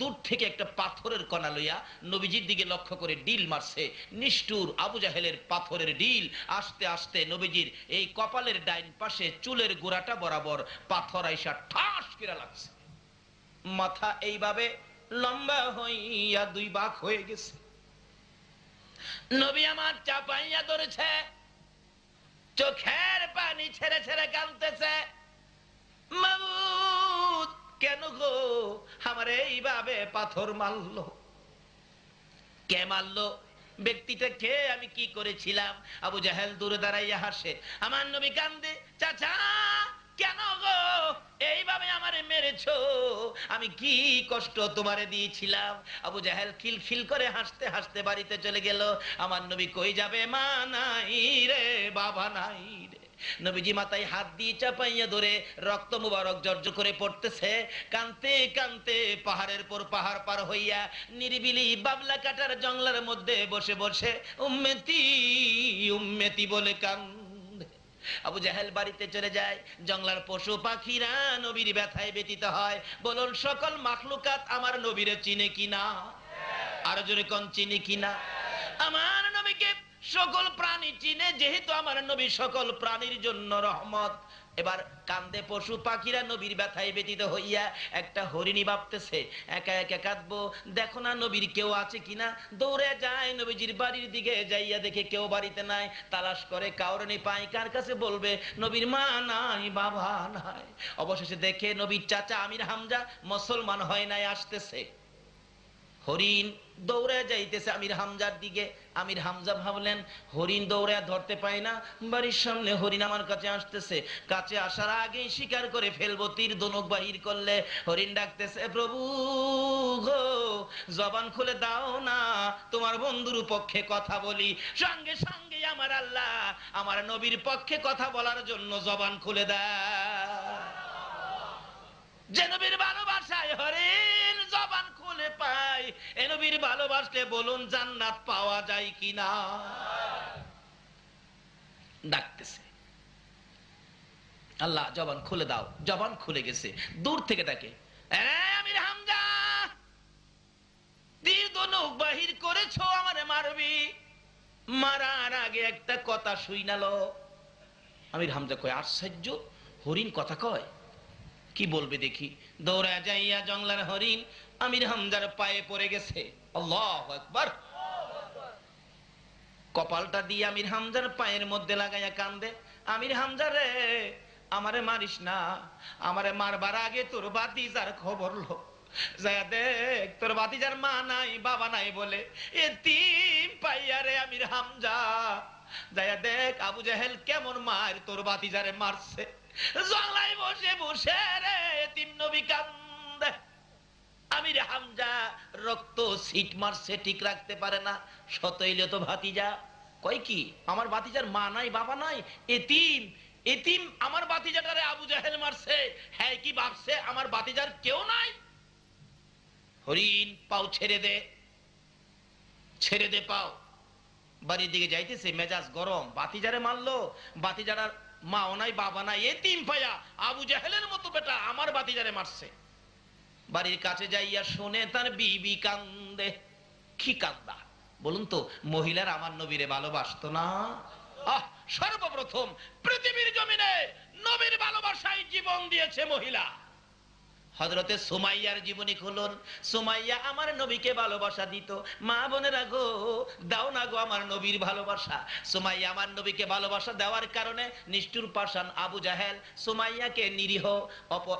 দূর থেকে একটা পাথরের কণা লইয়া নবীজির দিকে লক্ষ্য করে ডিল মারছে। নিষ্ঠুর আবু জাহেলের পাথরের ডিল। আস্তে আস্তে নবীজির এই কপালের ডাইন পাশে চুলের গোড়াটা বরাবর পাথর আইসা ঠাস কিরা লাগছে। মাথা এইভাবে লম্বা হইয়া দুই বাঘ হয়ে গেছে। নবী আমার চাপাইয়া ধরেছে। চোখের পানি ছেড়ে ছেড়ে কাঁদতেছে। মাবুদ কেন গো? আমার এইভাবে পাথর মারলো। কে মারলো? ব্যক্তিটা কে? আমি কি করেছিলাম? আবু জাহেল দূরে দাঁড়াইয়া হাসে, আমার নবী কান্দে, চাচা, কেন গো? এইভাবে আমারে মেরেছো। আমি কি কষ্ট তোমারে দিয়েছিলাম? আবু জাহেল খিলখিল করে হাসতে হাসতে বাড়িতে চলে গেল। আমার নবী কই যাবে? মা নাই রে, বাবা নাই রে। নবীজি মাথায় হাত দিয়ে চাপাইয়া ধরে রক্ত মুবারক জর্জ করে পড়তেছে। কানতে কানতে পাহাড়ের পর পাহাড় পার হইয়া নিরিবিলি বাবলা কাটার জঙ্গলের মধ্যে বসে বসে উম্মেতি উম্মেতি বলে কান্দে। আবু জাহেল বাড়িতে চলে যায়, জঙ্গলার পশু পাখিরা নবীর ব্যথায় ব্যতীত হয়। বলুন, সকল মাখলুকাত আমার নবীরে চিনে কিনা? আরও জোরে কোন, চিনে কিনা? আমার নবীকে সকল প্রাণী চিনে, যেহেতু আমার নবী সকল প্রাণীর জন্য রহমত। এবার কান্দে পশু পাখিরা নবীর ব্যথায় ব্যতীত হইয়া একটা হরিণী ভাবতেছে, একা একা কাঁদবো? দেখো না নবীর কেউ আছে কিনা? দৌড়ে যায় নবীজির বাড়ির দিকে, যাইয়া দেখে কেউ বাড়িতে নাই। তালাশ করে কাউরনি পাই? কার কাছে বলবে? নবীর মা, নাই, বাবা, নাই। অবশেষে দেখে নবীর চাচা আমির হামজা মুসলমান হয় নাই, আসতেছে। হরিণ দৌড়ে যাইতেছে আমির হামজার দিকে। আমির হামজা ভাবলেন, হরিণ দৌড়ে ধরতে পায় না। বাড়ির সামনে হরিণ আমার কাছে আসতেছে। কাছে আসার আগেই স্বীকার করে ফেলব, তীর দনক বাহির করলে। হরিণ ডাকতেছে, প্রভু গো, জবান খুলে দাও না। তোমার বন্ধুর পক্ষে কথা বলি। সঙ্গে সঙ্গে আমার আল্লাহ, আমার নবীর পক্ষে কথা বলার জন্য জবান খুলে দেয়। যে নবীর ভালোবাসায় হরিণ খুলে পাই এ নবীর ভালোবাসলে বলুন জান্নাত পাওয়া যায় কিনা? ডাকতেছে। আল্লাহ, জবান খুলে দাও, জবান খুলে গেছে। দূর থেকে "এ আমির হামজা তীর ধনুক বাহির করেছ আমারে মারবি। মারার আগে একটা কথা শুইনালো আমির হামজা কয়, আশ্চর্য, হরিণ কথা কয়? কি বলবে দেখি? দৌড়া যাইয়া জঙ্গলার হরিণ আমির হামজার পায়ে পড়ে গেছে। কপালটা দিয়ে আমির হামজার পায়ের মধ্যে লাগাইয়া কান্দে। আমির হামজা রে, আমারে মারিস না, আমারে মারবার আগে তোর বাতি যার খবর লো। যায়া দেখ, তোর বাতিজার মা নাই, বাবা নাই বলে এ তিন পাইয়া রে আমির হামজা। যায়া দেখ, আবু জাহেল কেমন মার তোর বাতিজারে মারছে। জংলায় বসে বসে রে তিন নবী কান্দে। আমির হামজা রক্ত সিট মারছে, ঠিক রাখতে পারে না। সতইলে তো ভাতিজা। কয় কি? আমার ভাতিজার মা নাই, বাবা নাই? এতিম এতিম আমার বাতিজাটারে আবু জাহেল মারছে। হ্যাঁ কি ভাবছে? আমার বাতিজার কেউ নাই? হরিণ, পাও ছেড়ে দে। ছেড়ে দে পাও। বাড়ির দিকে যাইতেছে, মেজাজ গরম। বাতিজারে মারলো। বাতিজারার মাও নাই, বাবা নাই, এতিম পায়া। আবু জাহেলের মতো বেটা আমার বাতিজারে মারছে। বাড়ির কাছে যাইয়া শুনে তার বিবি কান্দে। কি কান্দা? বলুন তো, মহিলার আমার নবীরে ভালোবাসতো না? আহ, সর্বপ্রথম পৃথিবীর জমিনে নবীর ভালোবাসায় জীবন দিয়েছে মহিলা। হজরতে সুমাইয়ার জীবনী খুলুন। সুমাইয়া আমার নবীকে ভালোবাসা দিত। মা বোনেরা গো, দাও না গো আমার নবীর ভালোবাসা। সুমাইয়া আমার নবীকে ভালোবাসা দেওয়ার কারণে নিষ্ঠুর পাশান আবু জাহেল সুমাইয়াকে নিরীহ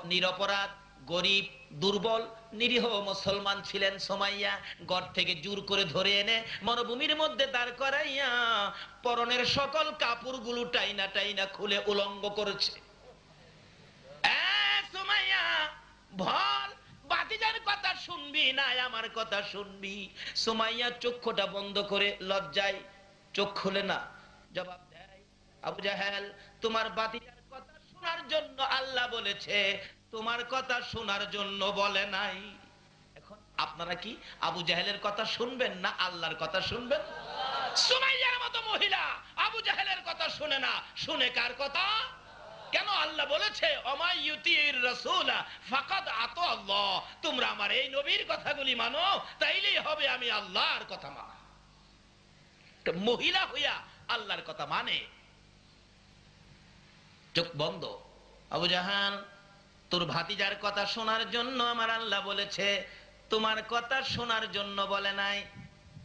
নিরপরাধ গরিব দুর্বল নিরীহ মুসলমান ছিলেন সোমাইয়া গড় থেকে জোর করে ধরে এনে মরুভূমির মধ্যে দাঁড় করাইয়া পরনের সকল কাপড়গুলো টাইনা টাইনা খুলে উলঙ্গ করেছে। এ, বাতিজার কথা শুনবি না আমার কথা শুনবি? সুমাইয়া চক্ষুটা বন্ধ করে লজ্জায় চোখ খুলে না জবাব দেয় আবু জাহেল তোমার বাতিজার কথা শোনার জন্য আল্লাহ বলেছে তোমার কথা শোনার জন্য বলে নাই। এখন আপনারা কি আবু জাহেলের কথা শুনবেন না আল্লাহর কথা শুনবেন? সুমাইয়ার মতো মহিলা আবু জাহেলের কথা শুনে না। শুনে কার কথা? কেন আল্লাহ বলেছে তোমরা আমার এই নবীর কথাগুলি মানো, তাইলেই হবে আমি আল্লাহর কথা মানা। মহিলা হইয়া আল্লাহর কথা মানে। চোখ বন্ধ। আবু জাহান তোর ভাতিজার কথা শোনার জন্য আমার আল্লাহ বলেছে, তোমার কথা শোনার জন্য বলে নাই।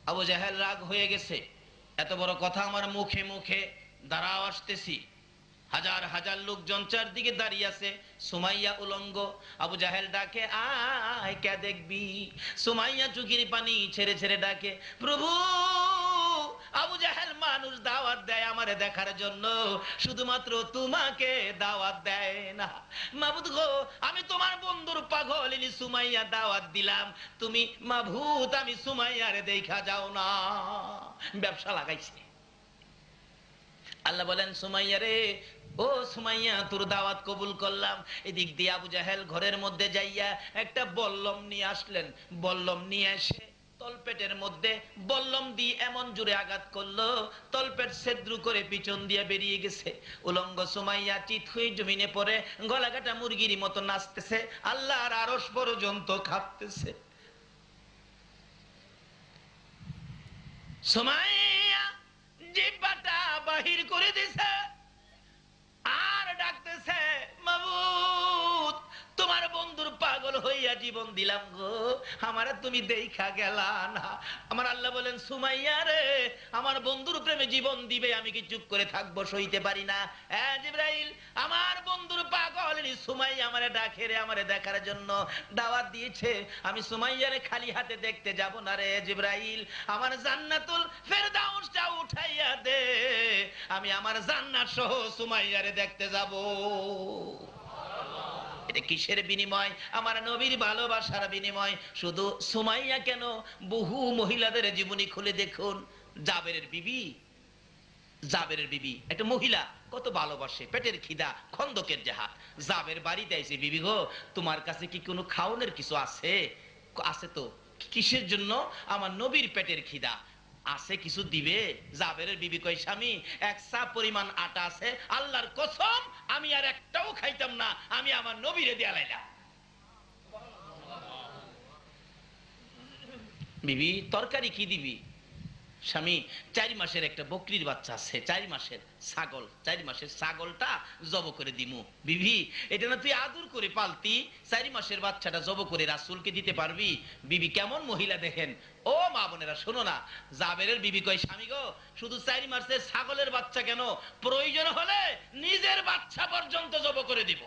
আবু জাহেল রাগ হয়ে গেছে। এত বড় কথা আমার মুখে মুখে দাঁড়াও আসতেছি। হাজার হাজার লোকজন দিকে দাঁড়িয়ে আছে। সুমাইয়া উলঙ্গ, আবু জাহেল ডাকে, আয়, কে দেখবি? সুমাইয়া চুকির পানি ছেড়ে ছেড়ে ডাকে, প্রভু আবু জাহেল মানুষ দাওয়াত দেয় আমারে দেখার জন্য। শুধুমাত্র তোমাকে দাওয়াত দেয় না। মাবুদ গো, আমি তোমার বন্ধুর পাগল, ইনি সুমাইয়া দাওয়াত দিলাম। তুমি মাভূত আমি সুমাইয়ারে দেখা যাও না। ব্যবসা লাগাইছে। আল্লাহ বলেন সুমাইয়া রে ও সুমাইয়া, তোর দাওয়াত কবুল করলাম। এদিক দিয়ে আবু জাহেল ঘরের মধ্যে যাইয়া একটা বল্লম নিয়ে আসলেন। বল্লম নিয়ে এসে তলপেটের মধ্যে বল্লম দিয়ে এমন জোরে আঘাত করল, তলপেট সেদ্রু করে পিছন দিয়ে বেরিয়ে গেছে। উলঙ্গ সুমাইয়া চিত হয়ে জমিনে পড়ে গলাকাটা মুরগির মতো নাচতেছে, আল্লাহর আরস পর্যন্ত খাপতেছে। সুমাইয়া জিব্বাটা বাহির করে দিছে, আর ডাকতেছে মাবুদ জীবন দিলাম গো। আমারে তুমি দেখা গেলা না। আমার আল্লাহ বলেন, সুমাইয়া রে, আমার বন্ধুর প্রেমে জীবন দিবে, আমি কি চুপ করে থাকব, সইতে পারি না। জিব্রাইল, আমার বন্ধুর পাগল সুমাইয়া আমারে ডাকে রে, আমারে দেখার জন্য দাওয়াত দিয়েছে। আমি সুমাইয়ারে খালি হাতে দেখতে যাব না রে জিব্রাইল। আমার জান্নাতুল ফেরদাউসটা উঠাইয়া দে। আমি আমার জান্নাত সহ সুমাইয়ারে দেখতে যাব। এটা কিসের বিনিময়? আমার নবীর ভালোবাসার বিনিময়। শুধু সুমাইয়া কেন? বহু মহিলাদের জীবনী খুলে দেখুন। জাবেরের বিবি। জাবেরের বিবি। একটা মহিলা, কত ভালোবাসে, পেটের খিদা, খন্দকের জাহা জাবের বাড়িতে আইছে, বিবি গো, তোমার কাছে কি কোনো খাওনের কিছু আছে? আছে তো। কিসের জন্য? আমার নবীর পেটের খিদা। আছে কিছু দিবে? জাবেরের বিবি কই স্বামী, এক চা পরিমাণ আটা আছে, আল্লাহর কসম, আমি আর একটাও খাইতাম না, আমি আমার নবীরে দেয়া লাইলাম। বিবি, তরকারি কি দিবি? স্বামী, চার মাসের একটা বকরির বাচ্চা আছে, চার মাসের ছাগল, চার মাসের ছাগলটা জব করে দিমু। বিবি, এটা না তুই আদর করে পালতি? চারি মাসের বাচ্চাটা জব করে রাসুলকে দিতে পারবি? বিবি, কেমন মহিলা দেখেন? ও মা বোনেরা, শোনো না। জাবেরের বিবি কয়, স্বামী গো, শুধু চারি মাসের ছাগলের বাচ্চা কেন? প্রয়োজন হলে নিজের বাচ্চা পর্যন্ত জব করে দিব।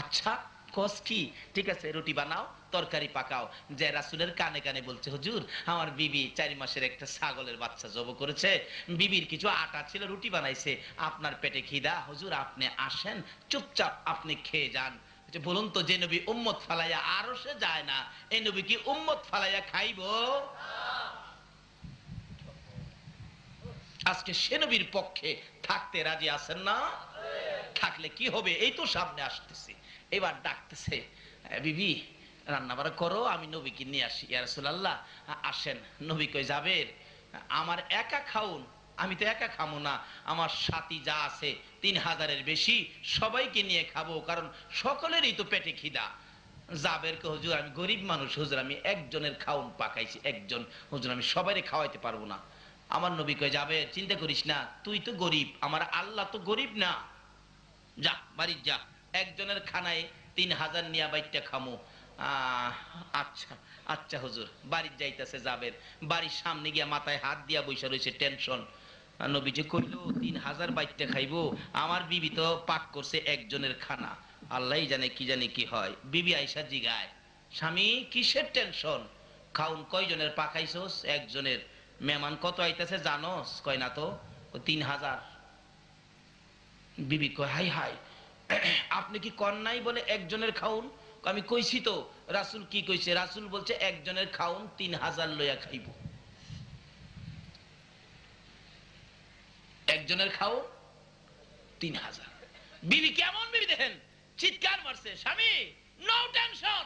আচ্ছা কস কি ঠিক আছে, রুটি বানাও, তরকারি পাকাও। যে রাসুলের কানে কানে বলছে, হুজুর, আমার বিবি চারি মাসের একটা ছাগলের বাচ্চা জব করেছে। বিবির কিছু আটা ছিল, রুটি বানাইছে। আপনার পেটে খিদা, হুজুর, আপনি আসেন, চুপচাপ আপনি খেয়ে যান। বলুন তো, যে নবী উম্মত ফালাইয়া আরও সে যায় না এই নবী কি উম্মত ফালাইয়া খাইবো? আজকে সে নবীর পক্ষে থাকতে রাজি আছেন না? থাকলে কি হবে? এই তো সামনে আসতেছে। এবার ডাকতেছে বিবি রান্না বাড়া করো, আমি নবীকে নিয়ে আসি। ইয়ারসুল্লাহ আসেন। নবী কই যাবের আমার একা খাউন আমি তো একা খাব না। আমার সাথী যা আছে, তিন হাজারের বেশি সবাইকে নিয়ে খাব, কারণ সকলেরই তো পেটে খিদা। জাবের কে হুজুর, আমি গরিব মানুষ, হুজুর, আমি একজনের খাউন পাকাইছি, একজন। হুজুর, আমি সবাইকে খাওয়াইতে পারব না। আমার নবী কই যাবে? চিন্তা করিস না, তুই তো গরিব, আমার আল্লাহ তো গরিব না। যা বাড়ির যা। একজনের খানায় তিন হাজার নিয়া বাইটটা খামো। আচ্ছা আচ্ছা হুজুর, বাড়ির যাইতেছে যাবের বাড়ির সামনে গিয়া মাথায় হাত দিয়া বৈশা রয়েছে টেনশন। নবীজি কইল, তিন হাজার বাইটটা খাইবো। আমার বিবি তো পাক করছে একজনের খানা। আল্লাহ জানে কি জানে কি হয়। বিবি আইসা জিগায়, স্বামী, কিসের টেনশন? খাউন কয়জনের পাকাইছোস একজনের। মেহমান কত আইতাছে জানোস? কয় না তো, তিন হাজার। বিবি কয়, হাই হাই। আপনি কি কর নাই বলে একজনের খাউন? আমি কইছি তো, রাসুল কি কইছে? রাসুল বলছে, একজনের খাউন তিন হাজার লইয়া খাইব। একজনের খাউন তিন হাজার। বিবি কেমন বিবি দেখেন? চিৎকার মারছে, স্বামী নো টেনশন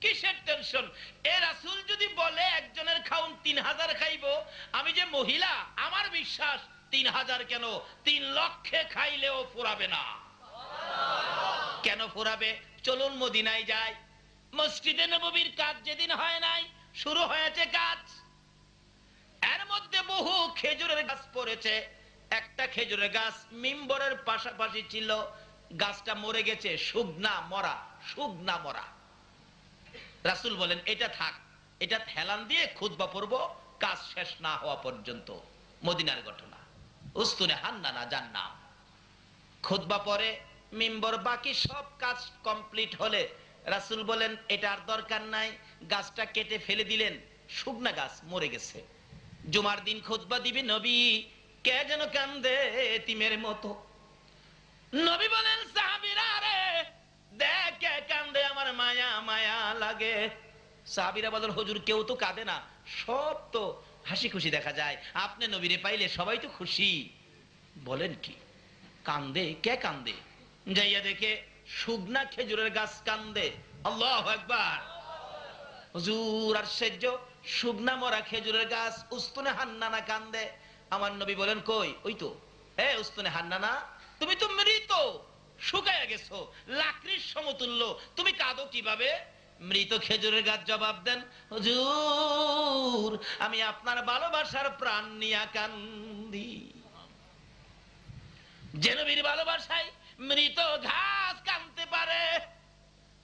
কিসের টেনশন এ রাসুল যদি বলে একজনের খাউন তিন হাজার খাইব, আমি যে মহিলা, আমার বিশ্বাস, তিন হাজার কেন? তিন লক্ষে খাইলেও ফুরাবে না। কেন ফুরাবে? চলুন মদিনায় যাই। মসজিদে নবীর কাজ যেদিন হয় নাই, শুরু হয়েছে কাজ। এর মধ্যে বহু খেজুরের গাছ পড়েছে। একটা খেজুরের গাছ মিম্বরের পাশাপাশি ছিল। গাছটা মরে গেছে, শুকনা মরা শুকনা মরা। রাসুল বলেন, এটা থাক, এটা হেলান দিয়ে খুদবা পড়ব, কাজ শেষ না হওয়া পর্যন্ত। মদিনার ঘটনা। উস্তুনে হান্নানা যার নাম খুদবা পরে মিম্বর, বাকি সব কাজ কমপ্লিট হলে রাসুল বলেন এটার দরকার নাই, গাছটা কেটে ফেলে দিলেন, শুকনা গাছ মরে গেছে। জুমার দিন খোঁজবা দিবি নবী, কে যেন কান্দে তিমের মতো। নবী বলেন, সাহাবীরা দেখ কান্দে, আমার মায়া মায়া লাগে। সাহাবীরা বলেন, হুজুর, কেউ তো কাঁদে না, সব তো হাসি খুশি দেখা যায়। আপনি নবীরে পাইলে সবাই তো খুশি। বলেন কি? কান্দে? কে কান্দে? যাইয়া দেখে শুকনা খেজুরের গাছ কান্দে। আল্লাহ একবার হুজুর, আশ্চর্য। শুকনা মরা খেজুরের গাছ উস্তুনে হান্নানা কান্দে। আমার নবী বলেন, কই? ওই তো। হে উস্তুনে হান্নানা, তুমি তো মৃত। গেছো। লাকড়ির সমতুল্য। তুমি কাঁদো কীভাবে? মৃত খেজুরের গাছ জবাব দেন, হুজুর, আমি আপনার ভালোবাসার প্রাণ নিয়া কান্দি। যে নবীর ভালোবাসায় মৃত ঘাস কানতে পারে।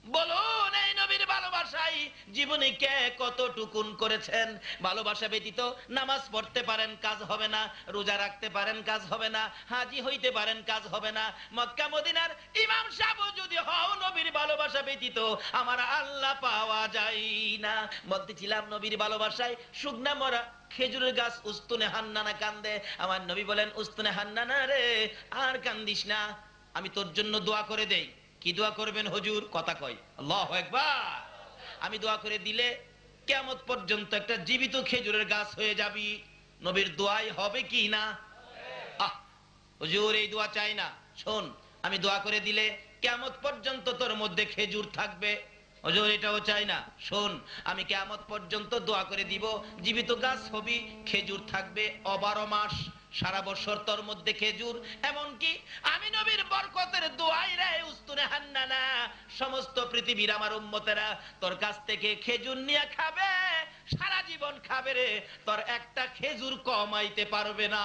বলুন এই নবীর ভালোবাসায় জীবনে কে কতটুকুন করেছেন? ভালোবাসা ব্যতীত নামাজ পড়তে পারেন, কাজ হবে না। রোজা রাখতে পারেন, কাজ হবে না। হাজি হইতে পারেন, কাজ হবে না। মক্কা মদিনার ইমাম সাহেব যদি হও নবীর ভালোবাসা ব্যতীত, আমার আল্লাহ পাওয়া যায় না। বলতেছিলাম নবীর ভালোবাসায় শুকনা মরা খেজুরের গাছ উস্তুনে হান্নানা কান্দে। আমার নবী বলেন, উস্তুনে হান্নানা রে, আর কান্দিস না। আমি তোর জন্য দোয়া করে দেই। কি দোয়া করবেন হুজুর? কথা কয়। আল্লাহ একবার আমি দোয়া করে দিলে কেমত পর্যন্ত একটা জীবিত খেজুরের গাছ হয়ে যাবি। নবীর দোয়াই হবে কি না? হুজুর, এই দোয়া চাই না। শোন, আমি দোয়া করে দিলে কেমত পর্যন্ত তোর মধ্যে খেজুর থাকবে। হজুর, এটাও চাই না। শোন, আমি কেমত পর্যন্ত দোয়া করে দিব, জীবিত গাছ হবি, খেজুর থাকবে অবারো মাস। সারা বছর তোর মধ্যে খেজুর, এমনকি আমি নবীর বরকতের দোয়াই রে উস্তুনে হান্নানা। সমস্ত পৃথিবীর আমার উম্মতেরা তোর কাছ থেকে খেজুর নিয়ে খাবে। সারা জীবন খাবে রে, তোর একটা খেজুর কমাইতে পারবে না।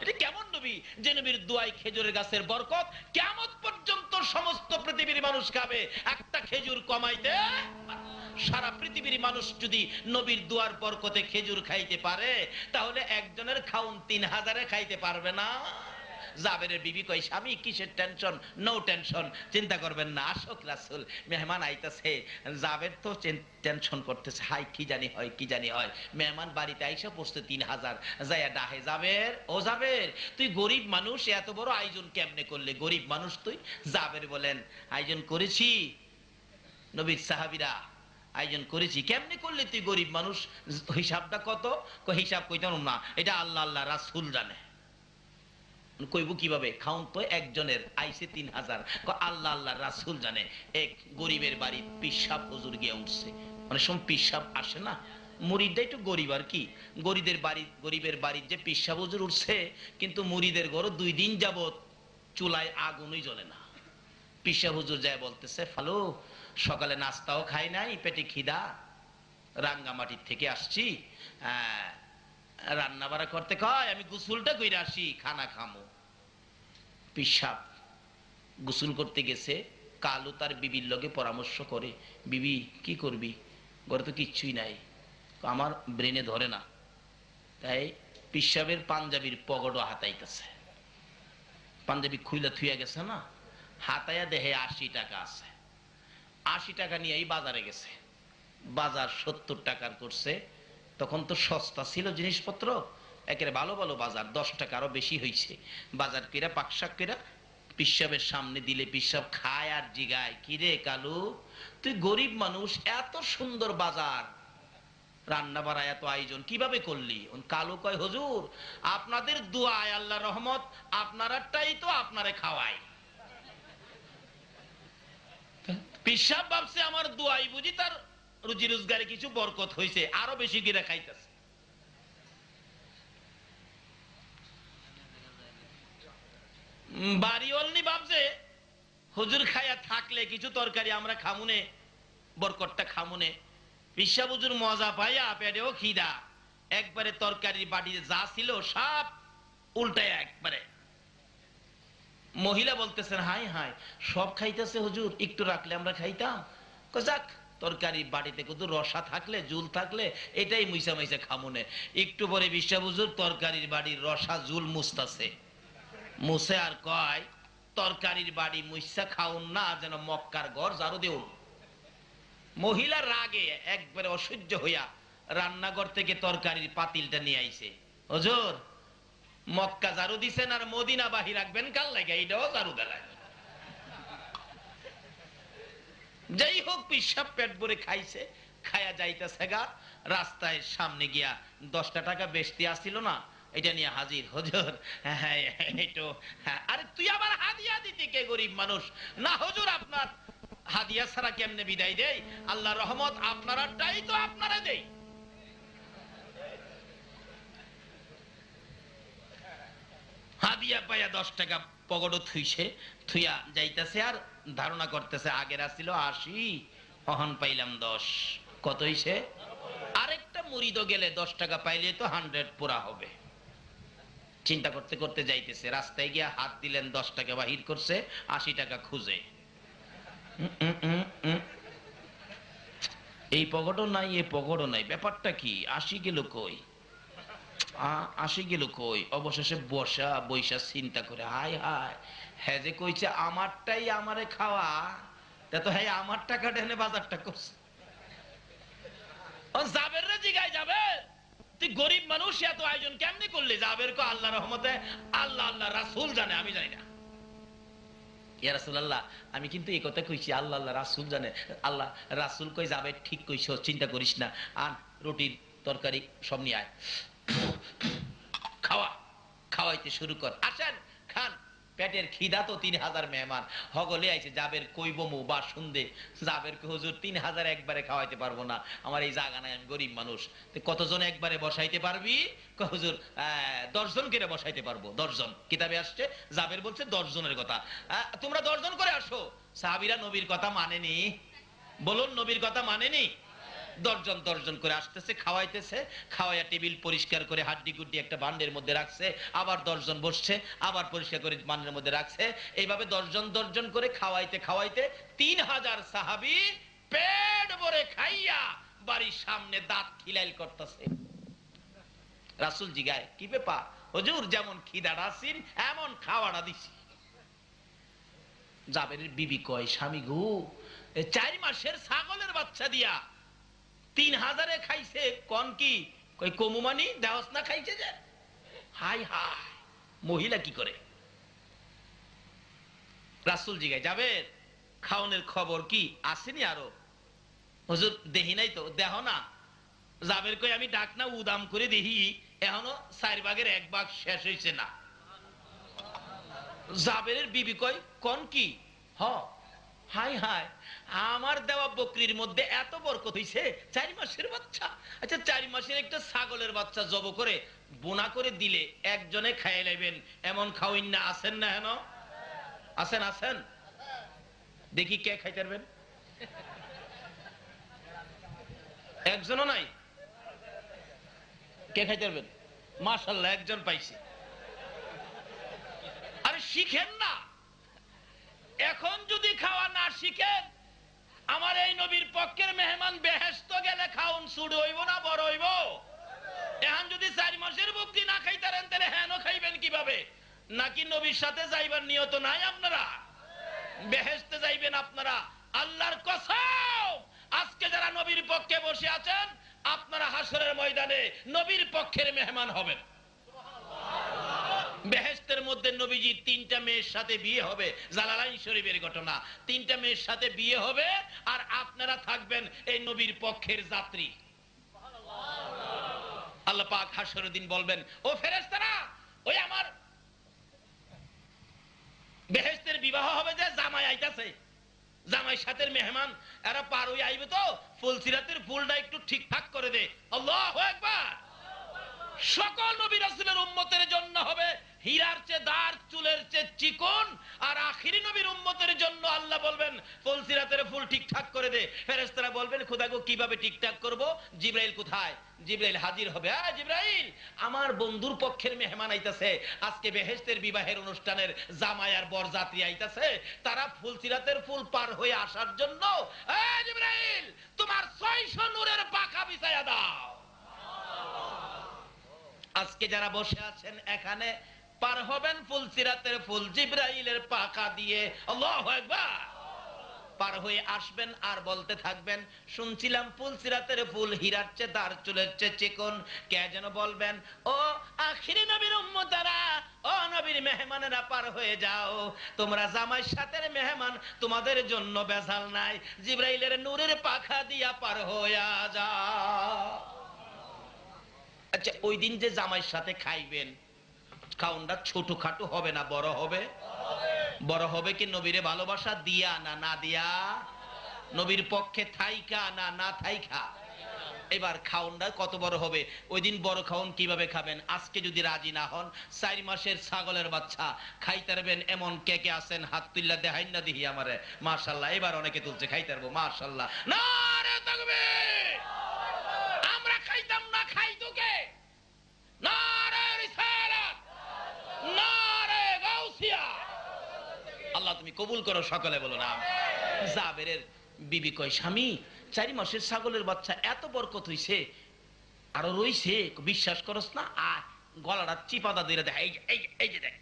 এটা কেমন নবী? যে নবীর দোয়াই খেজুরের গাছের বরকত কেমন পর্যন্ত সমস্ত পৃথিবীর মানুষ খাবে? একটা খেজুর কমাইতে সারা পৃথিবীর মানুষ যদি নবীর দুয়ার বরকতে খেজুর খাইতে পারে, তাহলে একজনের খাউন তিন হাজারে খাইতে পারবে না। জাবেরের বিবি কই স্বামী, কিসের টেনশন নো টেনশন চিন্তা করবেন না। আসক রাসুল, মেহমান আইতাছে। জাবের তো টেনশন করতেছে। হাই কি জানি হয়, কি জানি হয়। মেহমান বাড়িতে আইসা পড়ছে তিন হাজার। যাইয়া ডাহে, জাবের, ও জাবের, তুই গরিব মানুষ এত বড় আয়োজন কেমনে করলে? গরিব মানুষ তুই? জাবের বলেন, আয়োজন করেছি। নবীর সাহাবিরা, আয়োজন করেছি। কেমনে করলে তুই গরিব মানুষ? হিসাবটা কত? হিসাব কইতাম না। এটা আল্লাহ আল্লাহ রাসুল জানে। কইব কীভাবে? খাউন তো একজনের আইসে তিন হাজার। আল্লাহ আল্লাহ রাসুল জানে। এক গরিবের বাড়ি পিসাব হুজুর গিয়ে উঠছে। মানে সব পিসাব আসে না? মুড়িদটা একটু গরিব আর কি? গরিবের বাড়ি গরিবের বাড়ির যে পিসাব হুজুর উঠছে কিন্তু মুড়িদের ঘরও দুই দিন যাবত চুলায় আগুনই জ্বলে না। পিসা হুজুর যায় বলতেছে ফালু সকালে নাস্তাও খাই নাই পেটে খিদা। রাঙ্গামাটির থেকে আসছি। আহ, রান্না বাড়া করতে কয়, আমি গুসুলটা কইরা আসি, খানা খামো। পিসাব গোসল করতে গেছে, কালু তার বিবির লগে পরামর্শ করে, বিবি, কি করবি? ঘরে তো কিচ্ছুই নাই। আমার ব্রেনে ধরে না। তাই পিসাবের পাঞ্জাবির পগড়ও হাতাইতেছে। পাঞ্জাবি খুইলা থুইয়া গেছে না হাতায়া দেহে আশি টাকা আছে। আশি টাকা নিয়েই বাজারে গেছে। বাজার সত্তর টাকার করছে তখন তো সস্তা ছিল জিনিসপত্র, একেবারে ভালো ভালো বাজার, দশ টাকা আরও বেশি হয়েছে বাজার কিরা পাকশাক কিরা পিসাবের সামনে দিলে পিসাব খায় আর জিগায়। কিরে কালু? তুই গরিব মানুষ, এত সুন্দর বাজার। রান্না বাড়া এত আয়োজন, কীভাবে করলি? কালু কয়, হজুর, আপনাদের দোয়ায় আল্লাহ রহমত আপনারাটাই তো আপনারে খাওয়ায়। পিসাব ভাবছে, আমার দোয়াই বুঝি তার রুজি রোজগারে কিছু বরকত হয়েছে আরও বেশি গিরা খাইতেছে। বাড়ি অলনি ভাবছে, হুজুর খাইয়া থাকলে কিছু তরকারি আমরা খামুনে বরকটটা খামুনে। পিসা হুজুর মজা পাইয়া পেটেও খিদা। একবারে তরকারির বাড়িতে যা ছিল সব উল্টায় একবারে। মহিলা বলতেছেন হাই হাই সব খাইতেছে হুজুর, একটু রাখলে আমরা খাইতাম। যাক তরকারি বাড়িতে কিন্তু রসা থাকলে জুল থাকলে, এটাই মুইসা মুইসা খামুনে। একটু পরে বিশ্বা হুজুর, তরকারির বাড়ির রসা জুল মুস্তাছে মুসে আর কয়, তরকারির বাড়ি মুইসা খাউন না, যেন মক্কার ঘর জারু দেউন। মহিলার রাগে, একবারে অসহ্য হইয়া রান্নাঘর থেকে তরকারির পাতিলটা নিয়ে আইছে। হজুর, মক্কা জারু দিছেন আর মদিনা বাহি রাখবেন কাল লাগে? এইটাও জারু দেলায় যাই হোক পিসাব পেট ভরে খাইছে খায়া যাইতেছে গা। রাস্তায় সামনে গিয়া দশটা টাকা বেশতি আসছিল না এটা নিয়ে হাজির হজুর। হ্যাঁ, হ্যাঁ, আরে তুই আবার হাদিয়া দিতে কে গরিব মানুষ? না হজুর আপনার হাদিয়া ছাড়া কেমনে বিদায় দেয়? আল্লাহ রহমত আপনারাটাই তো আপনারা দেই হাদিয়া পাইয়া দশ টাকা পকেটও থুইছে থুইয়া যাইতেছে আর ধারণা করতেছে, আগের আসছিল আশি, অহন পাইলাম দশ। কত হইছে আরেকটা মুড়িদ গেলে দশ টাকা পাইলে তো হান্ড্রেড পুরা হবে। চিন্তা করতে করতে যাইতেছে, রাস্তায় গিয়া হাত দিলেন, দশ টাকা বাহির করছে, আশি টাকা খুঁজে। এই পকেটও নাই এই পকেটও নাই, ব্যাপারটা কি? আশি গেল কই? আসি গেল কই? অবশেষে বসা বৈশা চিন্তা করে হাই হাই হ্যাঁ যে কইছে, আমারটাই আমারে খাওয়া। তা তো হ্যাঁ আমার টাকা ঢেনে বাজারটা করছে। কেমনি রহমতে, আল্লাহ আল্লাহ জানে, আমি আমি কিন্তু কইছি, আল্লাহ জানে। আল্লাহ রাসূল কই যাবে, ঠিক কইছো, চিন্তা করিস না। আন, রুটির তরকারি সব নিয়ে আয়। খাওয়া, খাওয়াইতে শুরু কর। আসেন, খান। পেটের খিদা তো তিন হাজার মেহমান। হগলে আইছে, জাবের কইবমু বা শুনদে। জাবের কে হুজুর, তিন হাজার একবারে খাওয়াইতে পারব না। আমার এই জায়গা নাই, আমি গরিব মানুষ। কতজন একবারে বসাইতে পারবি? হুজুর দশজন করে বসাইতে পারব, দশজন। কিতাবে আসছে? জাবের বলছে দশজনের কথা। তোমরা দশজন করে আসো। সাহাবিরা নবীর কথা মানেনি। বলুন, নবীর কথা মানেনি? দর্জন দর্জন করে আসতেছে, খাওয়াইতেছে, খাওয়াইয়া টেবিল পরিষ্কার করে হাড্ডি গুড্ডি একটা বান্ডের মধ্যে রাখছে, আবার দর্জন বসছে, আবার পরিষ্কার করে বান্ডের মধ্যে রাখছে। এইভাবে দর্জন দর্জন করে খাওয়াইতে খাওয়াইতে তিন হাজার সাহাবি পেট ভরে খাইয়া বাড়ির সামনে দাঁত খিলাইল করতেছে। রাসুল জিগায়, কি ব্যাপার? হজুর, যেমন খিদাটা আসিন এমন খাওয়াটা দিছি। জাবেরের বিবি কয়, স্বামী গু চার মাসের ছাগলের বাচ্চা দিয়া তিন হাজারে খাইছে, কন কি? কমুমানি দেহস না খাইছে যে? হাই হাই, মহিলা কি করে? রাসুল জিগায় যাবে খাওনের খবর কি? আসেনি আরও? হুজুর, দেহি নাই তো, দেহ না। জাবের কই, আমি ডাক না, উদাম করে দেখি এখনও চার ভাগের এক ভাগ শেষ হয়েছে না। জাবেরের বিবি কয় কন কি? হ, হাই হাই আমার দেওয়া বকরির মধ্যে এত বরকত হইছে, চারি মাসের বাচ্চা। আচ্ছা চারি মাসের একটা ছাগলের বাচ্চা জব করে বোনা করে দিলে একজনে খাইয়ে নেবেন এমন খাওয়াইন না, আছেন না হেন? আছেন আছেন? দেখি কে খাইতে পারবেন। একজনও নাই। কে খাইতে পারবেন? মাশাল্লাহ একজন পাইছে। আরে শিখেন না। এখন যদি খাওয়া না শিখেন আমার এই নবীর পক্ষের মেহমান বেহেস্ত গেলে খাউন সুড হইব না, বড় হইব? এখন যদি চারি মাসের মুক্তি না খাইতারেন, তাহলে হেন খাইবেন কীভাবে? নাকি নবীর সাথে যাইবার নিয়ত নাই আপনারা? বেহেস্তে যাইবেন আপনারা? আল্লাহর কসম! আজকে যারা নবীর পক্ষে বসে আছেন, আপনারা হাসরের ময়দানে নবীর পক্ষের মেহমান হবেন। বেহেস্তের মধ্যে নবীজি তিনটা মেয়ের সাথে বিয়ে হবে, জালালাইন শরীফের ঘটনা। তিনটা মেয়ের সাথে বিয়ে হবে আর আপনারা থাকবেন এই নবীর পক্ষের যাত্রী। আল্লাহ পাক হাসরের দিন বলবেন, ও ফেরেশতারা, ওই আমার বেহেস্তের বিবাহ হবে যে জামাই আইতাছে জামাই সাথের মেহমান, এরা পার হয়ে আইবে তো ফুলসিরাতের ফুলটা একটু ঠিকঠাক করে দে। আল্লাহ একবার সকল নবী রাসূলের উম্মতের জন্য হবে হীরার চেয়ে দার, চুলের চেয়ে চিকন, আর আখিরি নবীর উম্মতের জন্য আল্লাহ বলবেন ফুলসিরাতের ফুল ঠিকঠাক করে দে। ফেরেশতারা বলবেন খোদাগো কীভাবে ঠিকঠাক করব? জিব্রাইল কোথায়? জিব্রাইল হাজির হবে হ্যাঁ জিব্রাইল? আমার বন্ধুর পক্ষের মেহমান আইতাছে। আজকে বেহেশতের বিবাহের অনুষ্ঠানের জামাই আর বরযাত্রী আইতাছে। তারা ফুলসিরাতের ফুল পার হয়ে আসার জন্য জিব্রাইল, তোমার ছয়শো নূরের পাখা বিছায়া দাও। আজকে যারা বসে আছেন এখানে পার হবেন ফুল সিরাতের ফুল জিব্রাইলের পাকা দিয়ে। আল্লাহু আকবার। পার হয়ে আসবেন আর বলতে থাকবেন, শুনছিলাম ফুল সিরাতের ফুল হীরার চেয়ে দার চুলের চেয়ে চিকন। কে যেন বলবেন, ও আখিরি নবীর উম্মতারা, ও নবীর মেহমানেরা পার হয়ে যাও। তোমরা জামাই সাথের মেহমান, তোমাদের জন্য বেজাল নাই। জিব্রাইলের নূরের পাখা দিয়া পার হইয়া যাও। আচ্ছা ওই দিন যে জামাইয়ের সাথে খাইবেন খাউনটা ছোট খাটো হবে না, বড় হবে? বড় হবে কি নবীরে ভালোবাসা? দিয়া না না দিয়া। নবীর পক্ষে থাইকা না না থাইকা। এবার খাউনটা কত বড় হবে? ওই দিন বড় খাউন কীভাবে খাবেন? আজকে যদি রাজি না হন, চার মাসের ছাগলের বাচ্চা খাইতে পারবেন এমন কে কে আছেন? হাত তুল্লা দেখাই না দিহি আমারে। মাশাল্লাহ, এবার অনেকে তুলছে, খাইতে পারব, মাশাল্লাহ। না আমরা খাইতাম না, খাইতো কে? নারে রিসালাত নারে গাউসিয়া আল্লাহ তুমি কবুল করো সকলে বলো না। জাবেরের বিবি কয় স্বামী চারি মাসের ছাগলের বাচ্চা এত বরকত হইছে আরও রইছে বিশ্বাস করস না? আয় গলাটা চিপাদা দিয়ে দেখ এই যে, এই যে, দেখ।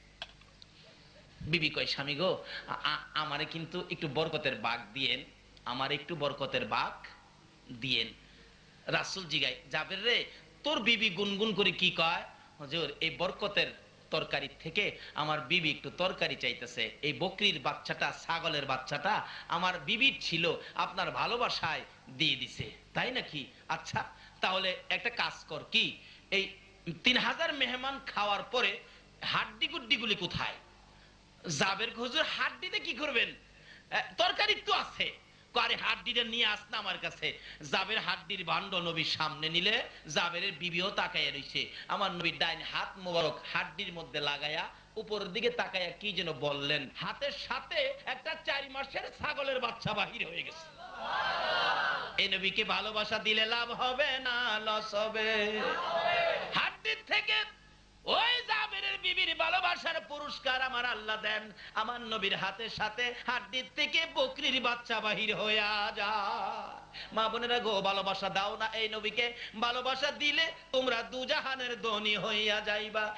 বিবি কয় স্বামী গো আমারে কিন্তু একটু বরকতের বাঘ দিয়েন আমার একটু বরকতের বাঘ দিয়েন। রাসুল জিগাই যাবের রে তোর বিবি গুনগুন করে কি কয়? হুজুর এই বরকতের তরকারি থেকে আমার বিবি একটু তরকারি চাইতেছে। এই বকরির বাচ্চাটা, ছাগলের বাচ্চাটা আমার বিবির ছিল, আপনার ভালোবাসায় দিয়ে দিছে। তাই নাকি? আচ্ছা তাহলে একটা কাজ কর, কি? এই তিন হাজার মেহমান খাওয়ার পরে হাড্ডি গুড্ডিগুলি কোথায়? জাবের হুজুর হাড্ডিতে কি করবেন? তরকারি তো আছে। আরে হাড্ডিটা নিয়ে আস না আমার কাছে। জাবের হাড্ডির ভাণ্ড নবীর সামনে নিলে জাবেরের বিবিও তাকাইয়া রইছে। আমার নবীর ডাইন হাত মোবারক হাড্ডির মধ্যে লাগায়া উপরের দিকে তাকাইয়া কি যেন বললেন, হাতের সাথে একটা চারি মাসের ছাগলের বাচ্চা বাহির হয়ে গেছে। এই নবীকে ভালোবাসা দিলে লাভ হবে না, লস হবে। হাড্ডির থেকে পুরস্কার আমার আল্লাহ দেন। আমার নবীর হাতের সাথে হাড্ডির থেকে বকরির বাচ্চা বাহির মা গো, ভালোবাসা দাও না এই নবীকে। ভালোবাসা দিলে তোমরা দুজাহানের ধনী হইয়া যাইবা।